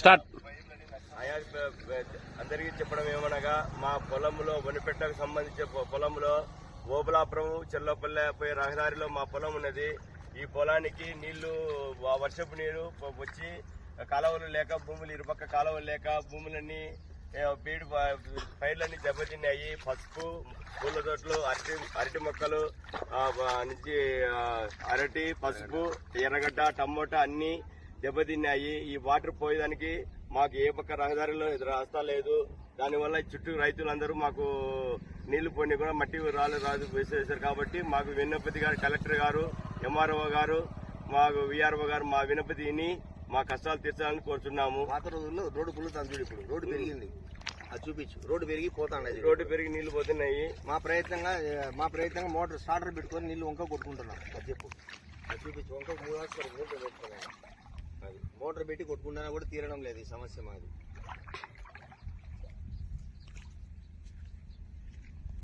Start అందరికీ చెప్పడం ఏమనగా మా పొలంలో వనిపెట్టకు సంబంధించిన పొలంలో ఓబలాపురం చెల్లపల్లె పోయే రహదారిలో మా పొలం ఉన్నది. ఈ పొలానికి నీళ్ళు వర్షపు నీరు వచ్చి కాలువలు లేక భూములు ఇరుపక్క కాలువలు లేక భూములన్నీ బీడు పైర్లన్నీ దెబ్బతిన్నాయి. పసుపు పూల తోటలు అరటి అరటి మొక్కలు నుంచి అరటి పసుపు ఎర్రగడ్డ టమోటా అన్ని దెబ్బతిన్నాయి. ఈ వాటర్ పోయేదానికి మాకు ఏ పక్క రహదారిలో రాస్తా లేదు. దానివల్ల చుట్టూ రైతులందరూ మాకు నీళ్ళు పోయి కూడా మట్టి రాళ్ళు రాదు వేసేసారు కాబట్టి మాకు వినపతి గారు కలెక్టర్ గారు ఎంఆర్ఓ గారు మాకు విఆర్ఓ గారు మా వినపతి విని మా కష్టాలు తీర్చాలని కోరుతున్నాము పాత రోజుల్లో రోడ్డు పుల్లుతాను చూడు ఇప్పుడు. రోడ్డు పెరిగింది. అది చూపించు. రోడ్డు పెరిగి పోతాండది రోడ్డు పెరిగి నీళ్ళు పోతున్నాయి. మా ప్రయత్నంగా మా ప్రయత్నంగా మోటార్ స్టార్టర్ పెట్టుకొని నీళ్ళు వంక కొట్టుకుంటున్నాం. అది చెప్పు. అది చూపించు. వంక మూడు మోటార్ పెట్టి కొట్టుకున్నా కూడా తీరడం లేదు ఈ సమస్య మాది.